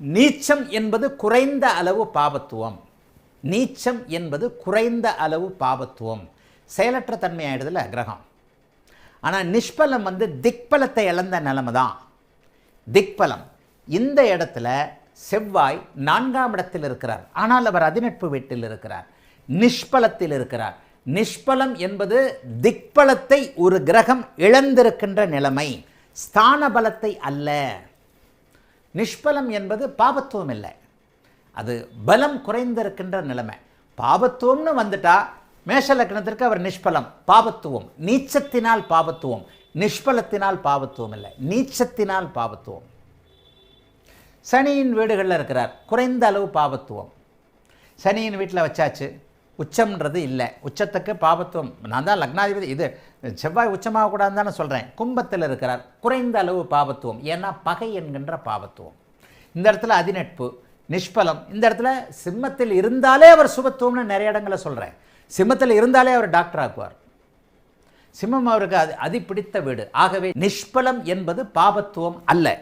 நீச்சம் என்பது குறைந்த அளவு பாபத்துவம். நீச்சம் என்பது குறைந்த அளவு பாபத்துவம். செயலற்ற தன்மை ஆகிடுதில்ல கிரகம். ஆனால் நிஷ்பலம் வந்து திக்பலத்தை இழந்த நிலைமை தான் திக்பலம். இந்த இடத்துல செவ்வாய் நான்காம் இடத்தில் இருக்கிறார். ஆனால் அவர் அதிநட்பு வீட்டில் இருக்கிறார். நிஷ்பலத்தில் இருக்கிறார். நிஷ்பலம் என்பது திக்பலத்தை ஒரு கிரகம் இழந்திருக்கின்ற நிலைமை. ஸ்தான பலத்தை அல்ல. நிஷ்பலம் என்பது பாபத்துவம் இல்லை. அது பலம் குறைந்திருக்கின்ற நிலைமை. பாபத்துவம்னு வந்துட்டா மேஷ லக்னத்திற்கு அவர் நிஷ்பலம் பாபத்துவம். நீச்சத்தினால் பாபத்துவம் நிஷ்பலத்தினால் பாபத்துவம் இல்லை. நீச்சத்தினால் பாபத்துவம். சனியின் வீடுகளில் இருக்கிறார். குறைந்த அளவு பாபத்துவம். சனியின் வீட்டில் வச்சாச்சு. உச்சம்ன்றது இல்லை. உச்சத்துக்கு பாபத்துவம். நான் தான் லக்னாதிபதி. இது செவ்வாய் உச்சமாகக்கூடாதுன்னு தானே சொல்கிறேன் கும்பத்தில் இருக்கிறார். குறைந்த அளவு பாபத்துவம். ஏன்னா பகை என்கின்ற பாபத்துவம். இந்த இடத்துல அதிநட்பு நிஷ்பலம். இந்த இடத்துல சிம்மத்தில் இருந்தாலே அவர் சுபத்துவம்னு நிறைய இடங்களை சொல்கிறேன் சிம்மத்தில் இருந்தாலே அவர் டாக்டர் ஆக்குவார். சிம்மம் அவருக்கு அது அதி பிடித்த வீடு. ஆகவே நிஷ்பலம் என்பது பாபத்துவம் அல்ல.